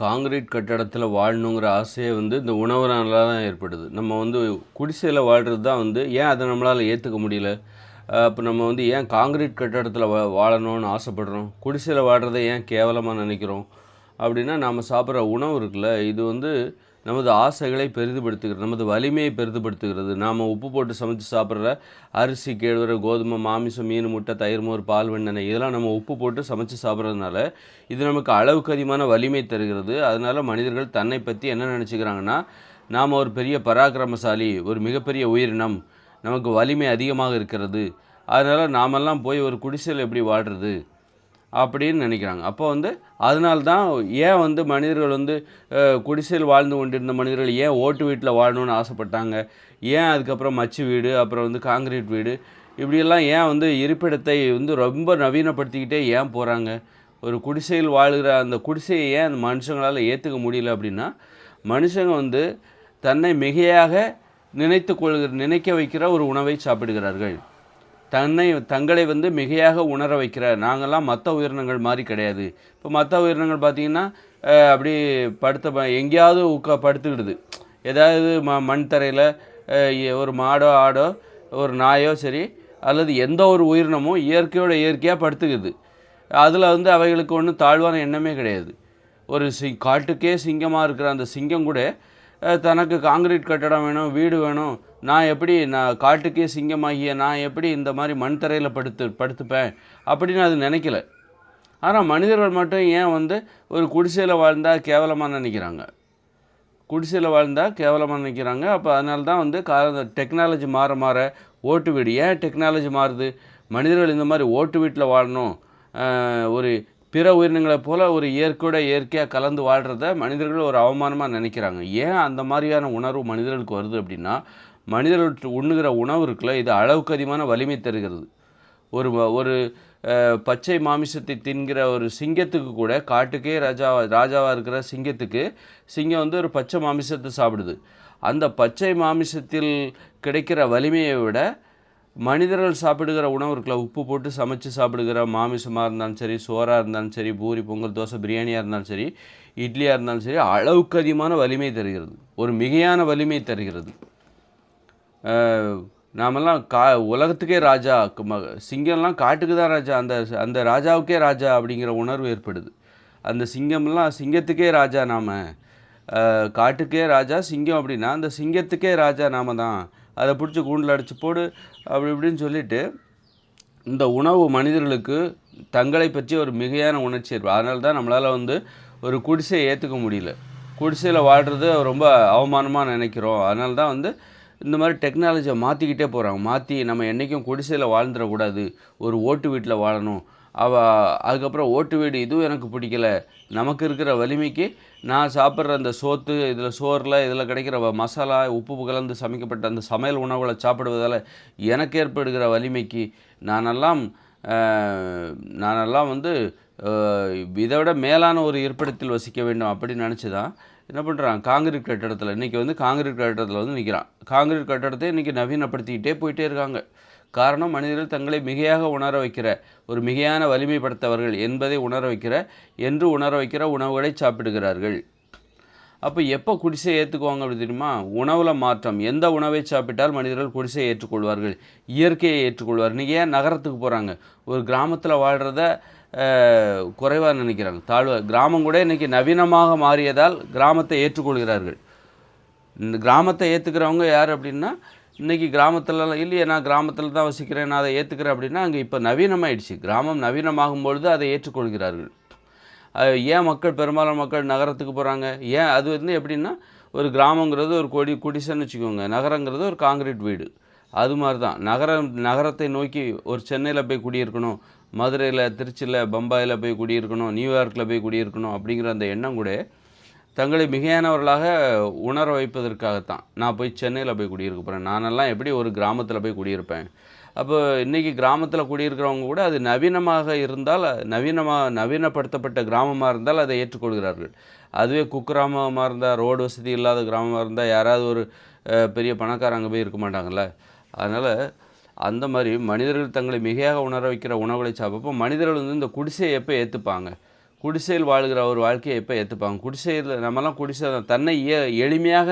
Concrete கட்டடத்தில் வாழணுங்கிற ஆசையே வந்து இந்த உணவுனால தான் ஏற்படுது. நம்ம வந்து குடிசையில் வாழ்கிறது தான் வந்து ஏன் அதை நம்மளால் ஏற்றுக்க முடியல? அப்போ நம்ம வந்து ஏன் காங்கிரீட் கட்டடத்தில் வா வாழணும்னு ஆசைப்படுறோம்? குடிசையில் வாழ்கிறத ஏன் கேவலமாக நினைக்கிறோம்? அப்படின்னா நாம் சாப்பிட்ற உணவு இருக்குல்ல இது வந்து நமது ஆசைகளை பெரிதுபடுத்துகிறது நமது வலிமையை பெரிதுபடுத்துகிறது. நாம் உப்பு போட்டு சமைச்சு சாப்பிட்ற அரிசி கேழ்வரை கோதுமை மாமிசம் மீன் முட்டை தயிர் மோர் பால் வெண்ணெய் இதெல்லாம் நம்ம உப்பு போட்டு சமைச்சு சாப்பிட்றதுனால இது நமக்கு அளவுக்கு அதிகமான வலிமை தருகிறது. அதனால் மனிதர்கள் தன்னை பற்றி என்ன நினச்சிக்கிறாங்கன்னா நாம் ஒரு பெரிய பராக்கிரமசாலி ஒரு மிகப்பெரிய உயிரினம். நமக்கு வலிமை அதிகமாக இருக்கிறது. அதனால் நாமெல்லாம் போய் ஒரு குடிசையில் எப்படி வாழ்கிறது அப்படின்னு நினைக்கிறாங்க. அப்போ வந்து அதனால்தான் ஏன் வந்து மனிதர்கள் வந்து குடிசையில் வாழ்ந்து கொண்டிருந்த மனிதர்கள் ஏன் ஓட்டு வீட்டில் வாழணும்னு ஆசைப்பட்டாங்க? ஏன் அதுக்கப்புறம் மச்சு வீடு அப்புறம் வந்து காங்கிரீட் வீடு? இப்படியெல்லாம் ஏன் வந்து இருப்பிடத்தை வந்து ரொம்ப நவீனப்படுத்திக்கிட்டே ஏன் போகிறாங்க ஒரு குடிசையில் வாழுகிற அந்த குடிசையை ஏன் அந்த மனுஷங்களால் ஏற்றுக்க முடியல அப்படின்னா மனுஷங்க வந்து தன்னை மிகையாக நினைத்து கொள்கிற நினைக்க வைக்கிற ஒரு உணவை சாப்பிடுகிறார்கள். தன்னை தங்களை வந்து மிகையாக உணர வைக்கிற நாங்கள்லாம் மற்ற உயிரினங்கள் மாதிரி கிடையாது. இப்போ மற்ற உயிரினங்கள் பார்த்தீங்கன்னா அப்படி படுத்த எங்கேயாவது உட்கா படுத்துக்கிடுது. ஏதாவது ம மண் தரையில் ஒரு மாடோ ஆடோ ஒரு நாயோ சரி அல்லது எந்த ஒரு உயிரினமும் இயற்கையோட இயற்கையாக படுத்துக்குது. அதில் வந்து அவைகளுக்கு ஒன்றும் தாழ்வான எண்ணமே கிடையாது. ஒரு சி காட்டுக்கே சிங்கமாக இருக்கிற அந்த சிங்கம் கூட தனக்கு காங்கிரீட் கட்டடம் வேணும் வீடு வேணும். நான் எப்படி நான் காட்டுக்கே சிங்கமாகிய நான் எப்படி இந்த மாதிரி மண் தரையில் படுத்து படுத்துப்பேன் அப்படின்னு அது நினைக்கல. ஆனால் மனிதர்கள் மட்டும் ஏன் வந்து ஒரு குடிசையில் வாழ்ந்தால் கேவலமாக நினைக்கிறாங்க? குடிசையில் வாழ்ந்தால் கேவலமாக நினைக்கிறாங்க. அப்போ அதனால தான் வந்து கா டெக்னாலஜி மாற மாற ஓட்டு வீடு. ஏன் டெக்னாலஜி மாறுது? மனிதர்கள் இந்த மாதிரி ஓட்டு வீட்டில் வாழணும். ஒரு பிற உயிரினங்களைப் போல் ஒரு இயற்கையோட இயற்கையாக கலந்து வாழ்கிறத மனிதர்கள் ஒரு அவமானமாக நினைக்கிறாங்க. ஏன் அந்த மாதிரியான உணர்வு மனிதர்களுக்கு வருது அப்படின்னா மனிதர்கள் உண்ணுகிற உணவு இருக்குல்ல இது அளவுக்கு அதிகமான வலிமை தருகிறது. ஒரு ஒரு பச்சை மாமிசத்தை தின்கிற ஒரு சிங்கத்துக்கு கூட காட்டுக்கே ராஜாவா ராஜாவாக இருக்கிற சிங்கத்துக்கு சிங்கம் வந்து ஒரு பச்சை மாமிசத்தை சாப்பிடுது. அந்த பச்சை மாமிசத்தில் கிடைக்கிற வலிமையை விட மனிதர்கள் சாப்பிடுகிற உணவு இருக்குல்ல உப்பு போட்டு சமைச்சு சாப்பிடுகிற மாமிசமாக இருந்தாலும் சரி சோறாக இருந்தாலும் சரி பூரி பொங்கல் தோசை பிரியாணியாக இருந்தாலும் சரி இட்லியாக இருந்தாலும் சரி அளவுக்கு அதிகமான வலிமை தருகிறது. ஒரு மிகையான வலிமை தருகிறது. நாமெல்லாம் கா உலகத்துக்கே ராஜா ம- சிங்கம்லாம் காட்டுக்கு தான் ராஜா. அந்த அந்த ராஜாவுக்கே ராஜா அப்படிங்கிற உணர்வு ஏற்படுது. அந்த சிங்கம்லாம் சிங்கத்துக்கே ராஜா நாம். காட்டுக்கே ராஜா சிங்கம் அப்படின்னா அந்த சிங்கத்துக்கே ராஜா நாம தான். அதை பிடிச்சி கூண்டில் அடித்து போடு அப்படி இப்படின்னு சொல்லிட்டு இந்த உணவு மனிதர்களுக்கு தங்களை பற்றி ஒரு மிகையான உணர்ச்சி ஏற்படும் அதனால தான் நம்மளால் வந்து ஒரு குடிசையை ஏற்றுக்க முடியல. குடிசையில் வாழ்கிறது ரொம்ப அவமானமாக நினைக்கிறோம். அதனால தான் வந்து இந்த மாதிரி டெக்னாலஜியை மாற்றிக்கிட்டே போகிறாங்க மாற்றி நம்ம என்றைக்கும் குடிசையில் வாழ்ந்துடக்கூடாது. ஒரு ஓட்டு வீட்டில் வாழணும். அவ அதுக்கப்புறம் ஓட்டு வீடு இதுவும் எனக்கு பிடிக்கல. நமக்கு இருக்கிற வலிமைக்கு நான் சாப்பிட்ற அந்த சோத்து இதில் சோறில் இதில் கிடைக்கிற வ- மசாலா உப்பு கலந்து சமைக்கப்பட்ட அந்த சமையல் உணவுகளை சாப்பிடுவதால் எனக்கு ஏற்படுகிற வலிமைக்கு நானெல்லாம் நானெல்லாம் வந்து இதை விட மேலான ஒரு இருப்பிடத்தில் வசிக்க வேண்டும் அப்படின்னு நினச்சி தான் என்ன பண்ணுறான் காங்கிரீட் கட்டடத்தில் இன்றைக்கி வந்து காங்கிரீட் கட்டடத்தில் வந்து நிற்கிறான் காங்கிரீட் கட்டடத்தை இன்றைக்கி நவீனப்படுத்திக்கிட்டே போயிட்டே இருக்காங்க. காரணம் மனிதர்கள் தங்களை மிகையாக உணர வைக்கிற ஒரு மிகையான வலிமைப்படுத்தவர்கள் என்பதை உணர வைக்கிற என்று உணர வைக்கிற உணவுகளை சாப்பிடுகிறார்கள். அப்போ எப்போ குடிசையை ஏற்றுக்குவாங்க அப்படி தெரியுமா? உணவில் மாற்றம். எந்த உணவை சாப்பிட்டால் மனிதர்கள் குடிசையை ஏற்றுக்கொள்வார்கள்? இயற்கையை ஏற்றுக்கொள்வார் நீங்கள் ஏன் நகரத்துக்கு போகிறாங்க ஒரு கிராமத்தில் வாழ்கிறத குறைவாக நினைக்கிறாங்க. தாழ்வா கிராமம் கூட இன்றைக்கி நவீனமாக மாறியதால் கிராமத்தை ஏற்றுக்கொள்கிறார்கள். இந்த கிராமத்தை ஏற்றுக்கிறவங்க யார் அப்படின்னா இன்றைக்கி கிராமத்துலலாம் இல்லையே நான் கிராமத்தில் தான் வசிக்கிறேன் நான் அதை ஏற்றுக்கிறேன் அப்படின்னா அங்கே இப்போ நவீனமாயிடுச்சு. கிராமம் நவீனமாகும் பொழுது அதை ஏற்றுக்கொள்கிறார்கள். ஏன் மக்கள் பெரும்பாலான மக்கள் நகரத்துக்கு போகிறாங்க ஏன் அது வந்து எப்படின்னா ஒரு கிராமங்கிறது ஒரு கொடி குடிசைன்னு வச்சுக்கோங்க. நகரங்கிறது ஒரு காங்கிரீட் வீடு. அது மாதிரி தான் நகரம் நகரத்தை நோக்கி ஒரு சென்னையில் போய் குடியிருக்கணும் மதுரையில் திருச்சியில் பம்பாயில் போய் குடியிருக்கணும் நியூயார்க்கில் போய் குடியிருக்கணும் அப்படிங்கிற அந்த எண்ணம் கூட தங்களை மிகையானவர்களாக உணர வைப்பதற்காகத்தான். நான் போய் சென்னையில் போய் குடியிருக்க போகிறேன் நானெல்லாம் எப்படி ஒரு கிராமத்தில் போய் குடியிருப்பேன்? அப்போ இன்றைக்கி கிராமத்தில் குடியிருக்கிறவங்க கூட அது நவீனமாக இருந்தால் நவீனமாக நவீனப்படுத்தப்பட்ட கிராமமாக இருந்தால் அதை ஏற்றுக்கொள்கிறார்கள். அதுவே குக்கிராமமாக இருந்தால் ரோடு வசதி இல்லாத கிராமமாக இருந்தால் யாராவது ஒரு பெரிய பணக்காரங்க அங்கே போய் இருக்க மாட்டாங்கல்ல? அதனால் அந்த மாதிரி மனிதர்கள் தங்களை மிகையாக உணர வைக்கிற உணவுகளை சாப்பிப்போ மனிதர்கள் வந்து இந்த குடிசையை எப்போ ஏற்றுப்பாங்க குடிசையில் வாழ்கிற ஒரு வாழ்க்கையை எப்போ ஏற்றுப்பாங்க குடிசையில் நம்மலாம் குடிசை தான். தன்னை எளிமையாக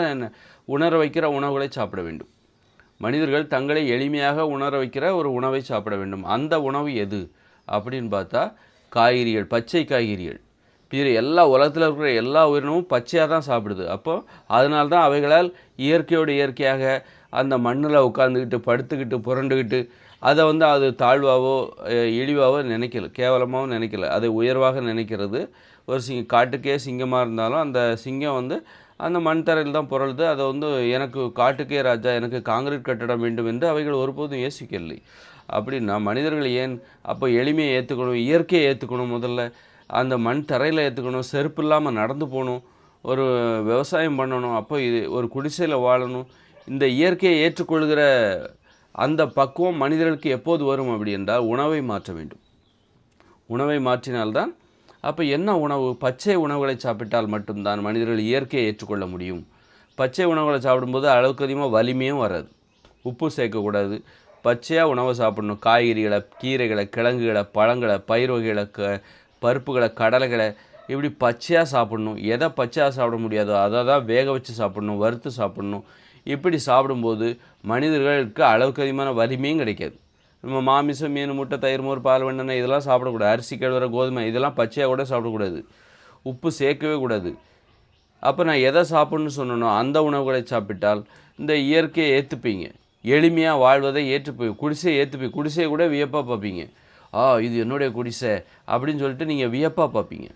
உணர வைக்கிற உணவுகளை சாப்பிட வேண்டும். மனிதர்கள் தங்களை எளிமையாக உணர வைக்கிற ஒரு உணவை சாப்பிட வேண்டும். அந்த உணவு எது? அப்படின்னு பார்த்தா காய்கறிகள் பச்சை காய்கறிகள். பிற எல்லா உலகத்தில் இருக்கிற எல்லா உயிரினமும் பச்சையாக தான் சாப்பிடுது. அப்போது அதனால தான் அவைகளால் இயற்கையோடு இயற்கையாக அந்த மண்ணில் உட்காந்துக்கிட்டு படுத்துக்கிட்டு புரண்டுக்கிட்டு அதை வந்து அது தாழ்வாவோ இழிவாகவோ இழிவாவோ நினைக்கல கேவலமாகவும் நினைக்கல. அதை உயர்வாக நினைக்கிறது. ஒரு சிங்க காட்டுக்கே சிங்கமாக இருந்தாலும் அந்த சிங்கம் வந்து அந்த மண் தரையில் தான் புரளுது. அதை வந்து எனக்கு காட்டுக்கே ராஜா எனக்கு காங்கிரீட் கட்டடம் வேண்டும் என்று அவைகள் ஒருபோதும் யோசிக்கவில்லை. அப்படின்னா மனிதர்கள் ஏன் அப்போ எளிமையை ஏற்றுக்கணும் இயற்கையை ஏற்றுக்கணும் முதல்ல? அந்த மண் தரையில் ஏற்றுக்கணும் செருப்பு இல்லாமல் நடந்து போகணும் ஒரு விவசாயம் பண்ணணும் அப்போ இது ஒரு குடிசையில் வாழணும். இந்த இயற்கையை ஏற்றுக்கொள்கிற அந்த பக்குவம் மனிதர்களுக்கு எப்போது வரும் அப்படி என்றால் உணவை மாற்ற வேண்டும். உணவை மாற்றினால்தான் அப்போ என்ன உணவு? பச்சை உணவுகளை சாப்பிட்டால் மட்டும்தான் மனிதர்கள் இயற்கையை ஏற்றுக்கொள்ள முடியும். பச்சை உணவுகளை சாப்பிடும்போது அளவுக்கு அதிகமாக வலிமையும் வராது. உப்பு சேர்க்கக்கூடாது. பச்சையாக உணவை சாப்பிடணும். காய்கறிகளை கீரைகளை கிழங்குகளை பழங்களை பயிர் வகைகளை க பருப்புகளை கடலைகளை இப்படி பச்சையாக சாப்பிடணும். எதை பச்சையாக சாப்பிட முடியாதோ அதை தான் வேக வச்சு சாப்பிடணும் வறுத்து சாப்பிடணும். இப்படி சாப்பிடும்போது மனிதர்களுக்கு அளவுக்கு அதிகமான வலிமையும் கிடைக்காது. நம்ம மாமிசம் மீன் முட்டை தயிர் மோர் பால் வெண்ணெய் இதெல்லாம் சாப்பிடக்கூடாது அரிசி கேழ்வர கோதுமை இதெல்லாம் பச்சையாக கூட சாப்பிடக்கூடாது உப்பு சேர்க்கவே கூடாது. அப்போ நான் எதை சாப்பிட்ணுன்னு சொன்னனோ அந்த உணவுகளை சாப்பிட்டால் இந்த இயற்கையை ஏற்றுப்பீங்க எளிமையாக வாழ்வதை ஏற்றுப்போய் குடிசையை ஏற்றுப்பீங்க குடிசையை கூட வியப்பாக பார்ப்பீங்க. ஆ இது என்னுடைய குடிசை அப்படின்னு சொல்லிட்டு நீங்கள் வியப்பாக பார்ப்பீங்க.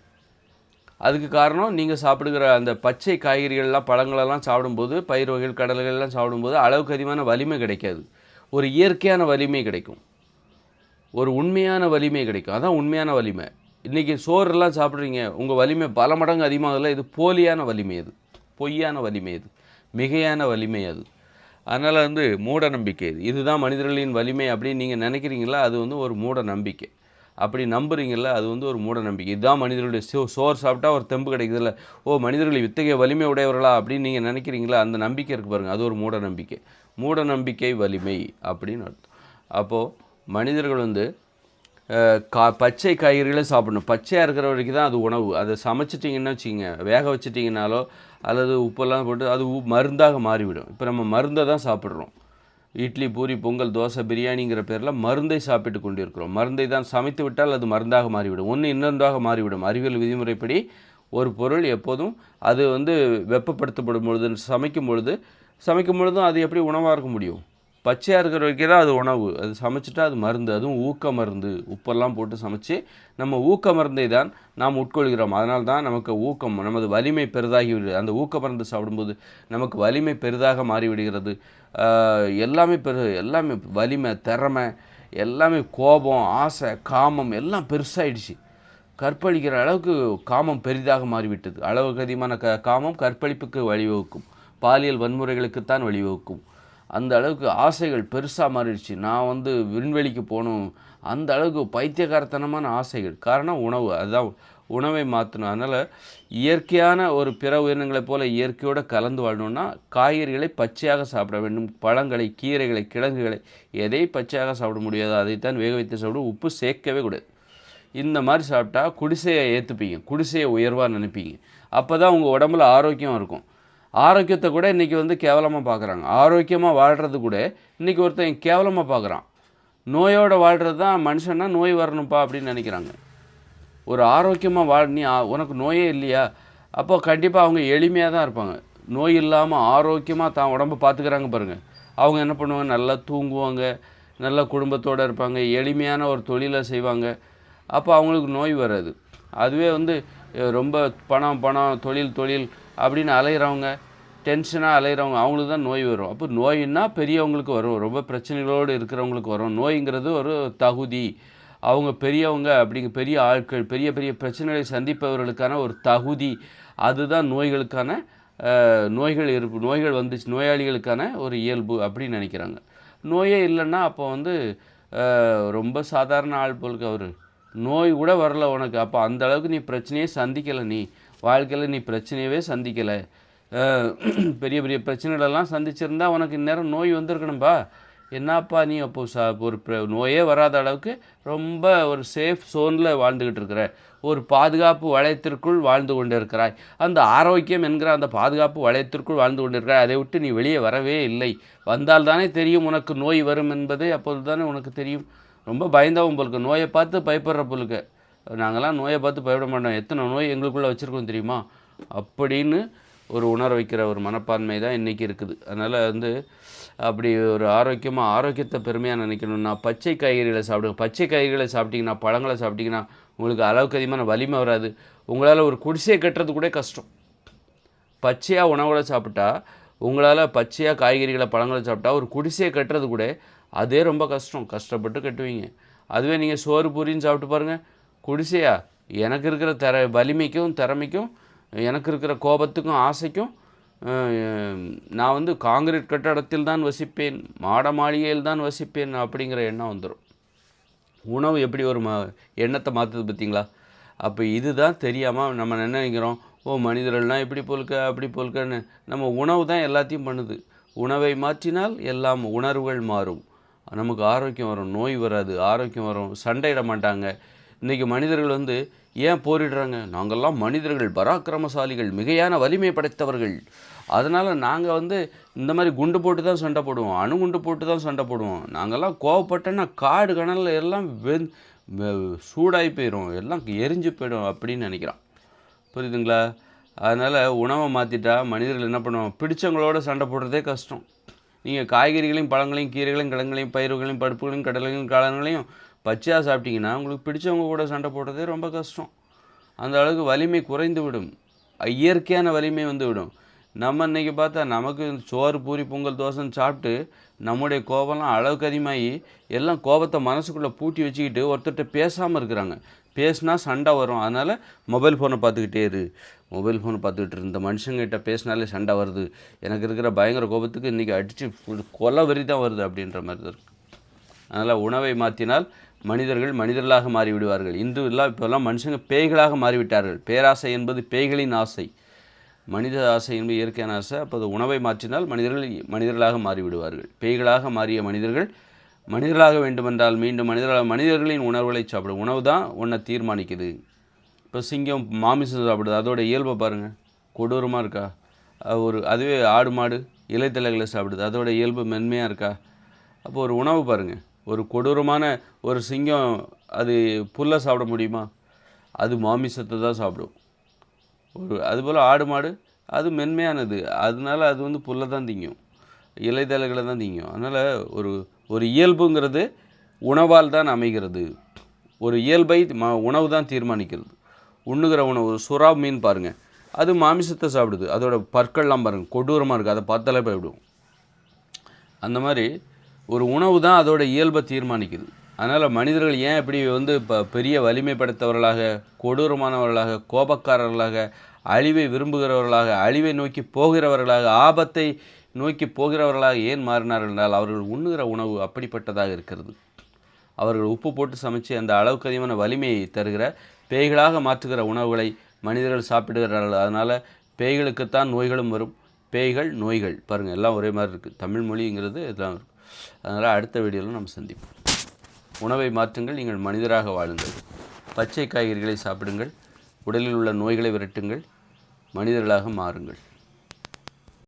அதுக்கு காரணம் நீங்கள் சாப்பிடுகிற அந்த பச்சை காய்கறிகள்லாம் பழங்களெல்லாம் சாப்பிடும்போது பயிர் வகைகள் கடல்கள்லாம் சாப்பிடும்போது அளவுக்கு அதிகமான வலிமை கிடைக்காது. ஒரு இயற்கையான வலிமை கிடைக்கும். ஒரு உண்மையான வலிமை கிடைக்கும். அதான் உண்மையான வலிமை. இன்றைக்கி சோறுலாம் சாப்பிட்றீங்க உங்கள் வலிமை பல மடங்கு அதிகமாகல இது போலியான வலிமை அது பொய்யான வலிமை அது மிகையான வலிமை அது. அதனால் வந்து மூட நம்பிக்கை இது. இதுதான் மனிதர்களின் வலிமை அப்படின்னு நீங்கள் நினைக்கிறீங்களா? அது வந்து ஒரு மூட நம்பிக்கை. அப்படி நம்புறீங்களா அது வந்து ஒரு மூட நம்பிக்கை. இதுதான் மனிதர்களுடைய சோ சோறு சாப்பிட்டா ஒரு தெம்பு கிடைக்குதுல்ல. ஓ மனிதர்கள் இத்தகைய வலிமை உடையவர்களா அப்படின்னு நீங்கள் நினைக்கிறீங்களா? அந்த நம்பிக்கை இருக்கு பாருங்கள் அது ஒரு மூட நம்பிக்கை. மூட நம்பிக்கை வலிமை அப்படின்னு அர்த்தம். அப்போது மனிதர்கள் வந்து கா பச்சை காய்கறிகளே சாப்பிடணும். பச்சையாக இருக்கிற வரைக்கும் தான் அது உணவு. அதை சமைச்சிட்டிங்கன்னு வச்சுக்கோங்க. வேக வச்சிட்டிங்கனாலோ அல்லது உப்பெல்லாம் போட்டு அது மருந்தாக மாறிவிடும். இப்போ நம்ம மருந்தை தான் சாப்பிட்றோம். இட்லி பூரி பொங்கல் தோசை பிரியாணிங்கிற பேரில் மருந்தை சாப்பிட்டு கொண்டிருக்கிறோம். மருந்தை தான் சமைத்து விட்டால் அது மருந்தாக மாறிவிடும். ஒன்று இன்னொன்றாக மாறிவிடும். அறிவியல் விதிமுறைப்படி ஒரு பொருள் எப்போதும் அது வந்து வெப்பப்படுத்தப்படும் பொழுது சமைக்கும் பொழுது சமைக்கும் பொழுதும் அது எப்படி உணவாக இருக்க முடியும்? பச்சையாக இருக்கிற வரைக்கும் அது உணவு. அது சமைச்சிட்டா அது மருந்து. அதுவும் ஊக்க மருந்து. உப்பெல்லாம் போட்டு சமைச்சு நம்ம ஊக்க மருந்தை தான் நாம் உட்கொள்கிறோம். அதனால் தான் நமக்கு ஊக்கம் நமது வலிமை பெரிதாகி விடுகிறது அந்த ஊக்க மருந்து சாப்பிடும்போது நமக்கு வலிமை பெரிதாக மாறிவிடுகிறது. எல்லாமே பெரு எல்லாமே வலிமை திறமை எல்லாமே கோபம் ஆசை காமம் எல்லாம் பெருசாகிடுச்சு கற்பழிக்கிற அளவுக்கு காமம் பெரிதாக மாறிவிட்டது. அளவுக்கு அதிகமான க காமம் கற்பழிப்புக்கு வழிவகுக்கும். பாலியல் வன்முறைகளுக்குத்தான் வழிவகுக்கும். அந்த அளவுக்கு ஆசைகள் பெருசாக மாறிடுச்சு. நான் வந்து விண்வெளிக்கு போகணும். அந்த அளவுக்கு பைத்தியகாரத்தனமான ஆசைகள். காரணம் உணவு. அதுதான் உணவை மாற்றணும் அதனால் இயற்கையான ஒரு பிற உயிரினங்களைப் போல் இயற்கையோடு கலந்து வாழணும்னா காய்கறிகளை பச்சையாக சாப்பிட வேண்டும். பழங்களை கீரைகளை கிழங்குகளை எதை பச்சையாக சாப்பிட முடியாதோ. அதைத்தான் வேக வைத்து சாப்பிடும் உப்பு சேர்க்கவே கூடாது. இந்த மாதிரி சாப்பிட்டா குடிசையை ஏற்றுப்பீங்க குடிசையை உயர்வாக நினைப்பீங்க. அப்போ தான் உங்கள் உடம்புல ஆரோக்கியம் இருக்கும். ஆரோக்கியத்தை கூட இன்றைக்கி வந்து கேவலமாக பார்க்குறாங்க ஆரோக்கியமாக வாழ்கிறது கூட இன்றைக்கி ஒருத்தன் கேவலமாக பார்க்குறான் நோயோடு வாழ்கிறது தான் மனுஷன்னா நோய் வரணும்ப்பா அப்படின்னு நினைக்கிறாங்க. ஒரு ஆரோக்கியமாக வாழ் நீ உனக்கு நோயே இல்லையா? அப்போ கண்டிப்பாக அவங்க எளிமையாக தான் இருப்பாங்க. நோய் இல்லாமல் ஆரோக்கியமாக தான் உடம்பை பார்த்துக்கிறாங்க பாருங்கள் அவங்க என்ன பண்ணுவாங்க? நல்லா தூங்குவாங்க. நல்ல குடும்பத்தோடு இருப்பாங்க. எளிமையான ஒரு தொழிலை செய்வாங்க. அப்போ அவங்களுக்கு நோய் வராது. அதுவே வந்து ரொம்ப பணம் பணம் தொழில் தொழில் அப்படின்னு அலையிறவங்க டென்ஷனாக அலைகிறவங்க அவங்களுக்கு தான் நோய் வரும். அப்போ நோயின்னா பெரியவங்களுக்கு வரும். ரொம்ப பிரச்சனைகளோடு இருக்கிறவங்களுக்கு வரும். நோய்ங்கிறது ஒரு தகுதி. அவங்க பெரியவங்க அப்படிங்க பெரிய ஆட்கள் பெரிய பெரிய பிரச்சனைகளை சந்திப்பவர்களுக்கான ஒரு தகுதி. அதுதான் நோய்களுக்கான நோய்கள் இருப்பு நோய்கள் வந்துச்சு நோயாளிகளுக்கான ஒரு இயல்பு அப்படின்னு நினைக்கிறாங்க. நோயே இல்லைன்னா அப்போ வந்து ரொம்ப சாதாரண ஆள் போலுக்கு அவர் நோய் கூட வரல உனக்கு. அப்போ அந்த அளவுக்கு நீ பிரச்சனையே சந்திக்கலை நீ. வாழ்க்கையில் நீ பிரச்சனையவே சந்திக்கலை. பெரிய பெரிய பிரச்சனைகளெல்லாம் சந்திச்சிருந்தா உனக்கு இந்நேரம் நோய் வந்திருக்கணும்பா. என்னப்பா நீ அப்போ சா ஒரு நோயே வராத அளவுக்கு ரொம்ப ஒரு சேஃப் சோனில் வாழ்ந்துக்கிட்டு இருக்கிற. ஒரு பாதுகாப்பு வளையத்திற்குள் வாழ்ந்து கொண்டு இருக்கிறாய். அந்த ஆரோக்கியம் என்கிற அந்த பாதுகாப்பு வளையத்திற்குள் வாழ்ந்து கொண்டு இருக்கிறாய். அதை விட்டு நீ வெளியே வரவே இல்லை. வந்தால் தானே தெரியும் உனக்கு நோய் வரும் என்பது. அப்போது தானே உனக்கு தெரியும். ரொம்ப பயந்தவன் போலுக்கு நோயை பார்த்து பயப்படுற போலுக்கு நாங்கள்லாம் நோயை பார்த்து பயப்பட மாட்டோம். எத்தனை நோய் எங்களுக்குள்ளே வச்சுருக்கோம் தெரியுமா? அப்படின்னு ஒரு உணர வைக்கிற ஒரு மனப்பான்மை தான் இன்றைக்கி இருக்குது. அதனால் வந்து அப்படி ஒரு ஆரோக்கியமாக ஆரோக்கியத்தை பெருமையாக நினைக்கணும்னா பச்சை காய்கறிகளை சாப்பிடுங்க. பச்சை காய்கறிகளை சாப்பிட்டிங்கன்னா பழங்களை சாப்பிட்டிங்கன்னா உங்களுக்கு அளவுக்கு அதிகமான வலிமை வராது. உங்களால் ஒரு குடிசையை கட்டுறது கூட கஷ்டம். பச்சையாக உணவுகளை சாப்பிட்டா உங்களால் பச்சையாக காய்கறிகளை பழங்களை சாப்பிட்டா ஒரு குடிசையை கட்டுறது கூட அதே ரொம்ப கஷ்டம். கஷ்டப்பட்டு கட்டுவீங்க. அதுவே நீங்கள் சோறு பூரின்னு சாப்பிட்டு பாருங்கள் குடிசையா? எனக்கு இருக்கிற திற வலிமைக்கும் திறமைக்கும் எனக்கு இருக்கிற கோபத்துக்கும் ஆசைக்கும் நான் வந்து காங்கிரீட் கட்டடத்தில் தான் வசிப்பேன் மாட மாளிகையில் தான் வசிப்பேன் அப்படிங்கிற எண்ணம் வந்துடும் உணவு எப்படி ஒரு ம எண்ணத்தை மாற்றுது பார்த்தீங்களா? அப்போ இதுதான் தெரியாமல் நம்ம நினைக்கிறோம்? ஓ மனிதர்கள்லாம் இப்படி போல்க அப்படி போல்கன்னு நம்ம உணவு தான் எல்லாத்தையும் பண்ணுது. உணவை மாற்றினால் எல்லாம் உணர்வுகள் மாறும். நமக்கு ஆரோக்கியம் வரும் நோய் வராது ஆரோக்கியம் வரும் சண்டையிட மாட்டாங்க. இன்றைக்கி மனிதர்கள் வந்து ஏன் போரிடுறாங்க? நாங்கள்லாம் மனிதர்கள் பராக்கிரமசாலிகள் மிகையான வலிமை படைத்தவர்கள். அதனால் நாங்கள் வந்து இந்த மாதிரி குண்டு போட்டு தான் சண்டை போடுவோம். அணுகுண்டு போட்டு தான் சண்டை போடுவோம். நாங்கள்லாம் கோவப்பட்டோன்னா காடு கணலில் எல்லாம் வெந் சூடாகி போயிடும் எல்லாம் எரிஞ்சு போயிடும் அப்படின்னு நினைக்கிறான். புரியுதுங்களா? அதனால் உணவை மாற்றிட்டா மனிதர்கள் என்ன பண்ணுவாங்க? பிடிச்சவங்களோட சண்டை போடுறதே கஷ்டம். நீங்கள் காய்கறிகளையும் பழங்களையும் கீரைகளையும் கிழங்குகளையும் பயிர்களையும் பருப்புகளையும் கடலையும் காலங்களையும் பச்சையாக சாப்பிட்டீங்கன்னா உங்களுக்கு பிடிச்சவங்க கூட சண்டை போடுறதே ரொம்ப கஷ்டம். அந்த அளவுக்கு வலிமை குறைந்து விடும். இயற்கையான வலிமை வந்து விடும். நம்ம இன்றைக்கி பார்த்தா நமக்கு சோறு பூரி பொங்கல் தோசைன்னு சாப்பிட்டு நம்முடைய கோபம்லாம் அளவுக்கு அதிகமாகி எல்லாம் கோபத்தை மனசுக்குள்ளே பூட்டி வச்சுக்கிட்டு ஒருத்தர்கிட்ட பேசாமல் இருக்கிறாங்க. பேசுனா சண்டை வரும். அதனால் மொபைல் ஃபோனை பார்த்துக்கிட்டே இரு. மொபைல் ஃபோனை பார்த்துக்கிட்டு இருந்த மனுஷங்கிட்ட பேசினாலே சண்டை வருது. எனக்கு இருக்கிற பயங்கர கோபத்துக்கு இன்றைக்கி அடித்து கொலை வெறி தான் வருது அப்படின்ற மாதிரி தான் இருக்குது அதனால் உணவை மாற்றினால் மனிதர்கள் மனிதர்களாக மாறிவிடுவார்கள். இன்று எல்லாம் இப்போல்லாம் மனுஷங்க பேய்களாக மாறிவிட்டார்கள். பேராசை என்பது பேய்களின் ஆசை. மனித ஆசை என்பது இயற்கையான ஆசை. அப்போ அது உணவை மாற்றினால் மனிதர்கள் மனிதர்களாக மாறிவிடுவார்கள். பேய்களாக மாறிய மனிதர்கள் மனிதர்களாக வேண்டுமென்றால் மீண்டும் மனிதர்களாக மனிதர்களின் உணர்வுகளை சாப்பிடும். உணவு தான் உன்னை தீர்மானிக்குது. இப்போ சிங்கம் மாமிசம் சாப்பிடுது. அதோட இயல்பை பாருங்கள் கொடூரமாக இருக்கா? ஒரு அதுவே ஆடு மாடு இலைத்தலைகளை சாப்பிடுது. அதோட இயல்பு மென்மையாக இருக்கா? அப்போ ஒரு உணவு பாருங்கள் ஒரு கொடூரமான ஒரு சிங்கம் அது புல்லை சாப்பிட முடியுமா? அது மாமிசத்தை தான் சாப்பிடும். ஒரு அதுபோல் ஆடு மாடு அது மென்மையானது. அதனால அது வந்து புல்லை தான் திங்கும். இலைதலைகளை தான் திங்கும். அதனால் ஒரு ஒரு இயல்புங்கிறது உணவால் தான் அமைகிறது. ஒரு இயல்பை ம உணவு தான் தீர்மானிக்கிறது. உண்ணுகிற உணவு சுறா மீன் பாருங்கள் அது மாமிசத்தை சாப்பிடுது. அதோட பற்கள்லாம் பாருங்கள் கொடூரமாக இருக்குது அதை பார்த்தாலே போய்விடும் அந்த மாதிரி ஒரு உணவு தான் அதோட இயல்பை தீர்மானிக்குது. அதனால் மனிதர்கள் ஏன் இப்படி வந்து இப்போ பெரிய வலிமை படைத்தவர்களாக கொடூரமானவர்களாக கோபக்காரர்களாக அழிவை விரும்புகிறவர்களாக அழிவை நோக்கி போகிறவர்களாக ஆபத்தை நோக்கி போகிறவர்களாக ஏன் மாறினார்கள் என்றால் அவர்கள் உண்ணுகிற உணவு அப்படிப்பட்டதாக இருக்கிறது. அவர்கள் உப்பு போட்டு சமைச்சு அந்த அளவுக்கு அதிகமான வலிமையை தருகிற பேய்களாக மாற்றுகிற உணவுகளை மனிதர்கள் சாப்பிடுகிறார்கள். அதனால் பேய்களுக்குத்தான் நோய்களும் வரும். பேய்கள் நோய்கள். பாருங்கள் எல்லாம் ஒரே மாதிரி இருக்குது தமிழ் மொழிங்கிறது இதெல்லாம் இருக்குது அதனால் அடுத்த வீடியோவில் நம்ம சந்திப்போம். உணவை மாற்றுங்கள் நீங்கள் மனிதராக வாழுங்கள். பச்சை காய்கறிகளை சாப்பிடுங்கள் உடலில் உள்ள நோய்களை விரட்டுங்கள் மனிதர்களாக மாறுங்கள்.